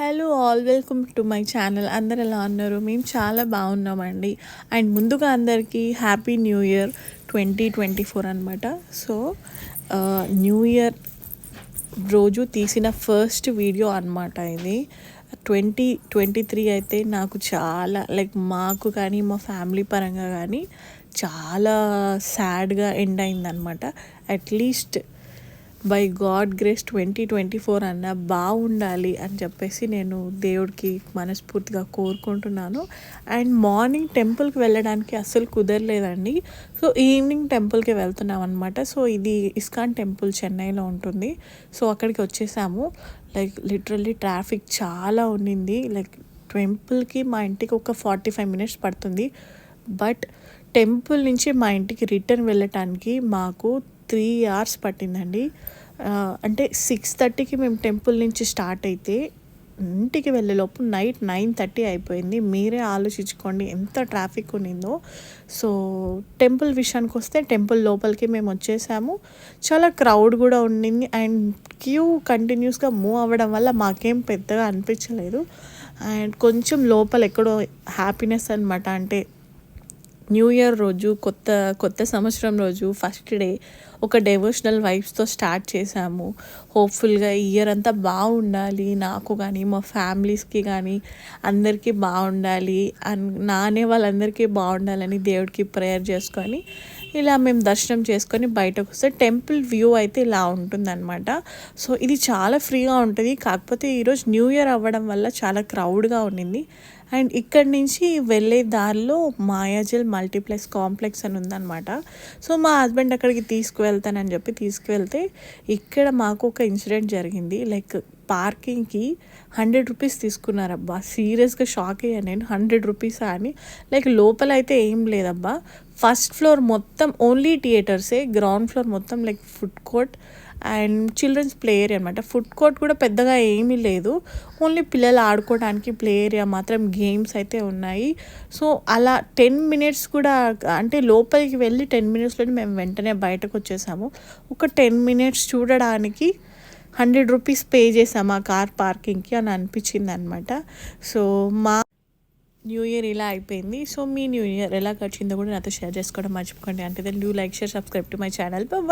Hello all welcome to my channel. అందరు ఎలా ఉన్నారు? మేము చాలా బాగున్నామండి. అండ్ ముందుగా అందరికీ happy new year twenty twenty four అనమాట సో న్యూ ఇయర్ రోజు తీసిన ఫస్ట్ వీడియో అనమాట ఇది. ట్వంటీ ట్వంటీ త్రీ అయితే నాకు చాలా లైక్ మాకు కానీ మా ఫ్యామిలీ పరంగా కానీ చాలా సాడ్గా ఎండ్ అయిందనమాట at least by god grace twenty twenty four అన్న బాగుండాలి అని చెప్పేసి నేను దేవుడికి మనస్ఫూర్తిగా కోరుకుంటున్నాను. అండ్ మార్నింగ్ టెంపుల్కి వెళ్ళడానికి అస్సలు కుదరలేదండి. సో ఈవినింగ్ టెంపుల్కి వెళ్తున్నాం అనమాట సో ఇది ఇస్కాన్ టెంపుల్ చెన్నైలో ఉంటుంది. సో అక్కడికి వచ్చేసాము. లైక్ లిటరల్లీ ట్రాఫిక్ చాలా ఉండింది లైక్ టెంపుల్కి మా ఇంటికి ఒక ఫార్టీ ఫైవ్ మినిట్స్ పడుతుంది. బట్ టెంపుల్ నుంచి మా ఇంటికి రిటర్న్ వెళ్ళటానికి మాకు త్రీ అవర్స్ పట్టిందండి. అంటే సిక్స్ థర్టీకి మేము టెంపుల్ నుంచి స్టార్ట్ అయితే ఇంటికి వెళ్ళేలోపు నైట్ నైన్ థర్టీ అయిపోయింది. మీరే ఆలోచించుకోండి ఎంత ట్రాఫిక్ ఉన్నిందో. సో టెంపుల్ విషయానికి వస్తే టెంపుల్ లోపలికి మేము వచ్చేసాము. చాలా క్రౌడ్ కూడా ఉండింది అండ్ క్యూ కంటిన్యూస్గా మూవ్ అవ్వడం వల్ల మాకేం పెద్దగా అనిపించలేదు. అండ్ కొంచెం లోపల ఎక్కడో హ్యాపీనెస్ అనమాట అంటే న్యూ ఇయర్ రోజు కొత్త కొత్త సంవత్సరం రోజు ఫస్ట్ డే ఒక డెవోషనల్ వైబ్స్తో స్టార్ట్ చేశాము. హోప్ఫుల్గా ఇయర్ అంతా బాగుండాలి నాకు కానీ మా ఫ్యామిలీస్కి కానీ అందరికీ బాగుండాలి అన్ నానే వాళ్ళందరికీ బాగుండాలని దేవుడికి ప్రేయర్ చేసుకొని ఇలా మేము దర్శనం చేసుకొని బయటకు వస్తే టెంపుల్ వ్యూ అయితే ఇలా ఉంటుందన్నమాట. సో ఇది చాలా ఫ్రీగా ఉంటుంది. కాకపోతే ఈరోజు న్యూ ఇయర్ అవ్వడం వల్ల చాలా క్రౌడ్గా ఉండింది అండ్ ఇక్కడ నుంచి వెళ్ళే దారిలో మాయాజల్ మల్టీప్లెక్స్ కాంప్లెక్స్ అని ఉందన్నమాట. సో మా హస్బెండ్ అక్కడికి తీసుకువెళ్తానని చెప్పి తీసుకువెళ్తే ఇక్కడ మాకు ఒక ఇన్సిడెంట్ జరిగింది. లైక్ పార్కింగ్కి హండ్రెడ్ రూపీస్ తీసుకున్నారబ్బా. సీరియస్గా షాక్ అయ్యాను నేను. హండ్రెడ్ రూపీసా అని. లైక్ లోపల అయితే ఏం లేదబ్బా. ఫస్ట్ ఫ్లోర్ మొత్తం ఓన్లీ థియేటర్సే గ్రౌండ్ ఫ్లోర్ మొత్తం like food court and children's play area అనమాట ఫుడ్ కోర్ట్ కూడా పెద్దగా ఏమీ లేదు. ఓన్లీ పిల్లలు ఆడుకోవడానికి ప్లే ఏరియా మాత్రం గేమ్స్ అయితే ఉన్నాయి. సో అలా టెన్ మినిట్స్ కూడా అంటే లోపలికి వెళ్ళి టెన్ మినిట్స్లోనే మేము వెంటనే బయటకు వచ్చేసాము. ఒక టెన్ మినిట్స్ చూడడానికి హండ్రెడ్ రూపీస్ పే చేసాము ఆ కార్ పార్కింగ్కి అని అనిపించింది అనమాట సో మా న్యూ ఇయర్ ఇలా అయిపోయింది. సో మీ న్యూ ఇయర్ ఎలా గడిచిందో కూడా నాతో షేర్ చేసుకోవడం మర్చిపోకండి. అంటే do like share subscribe to my channel. Bye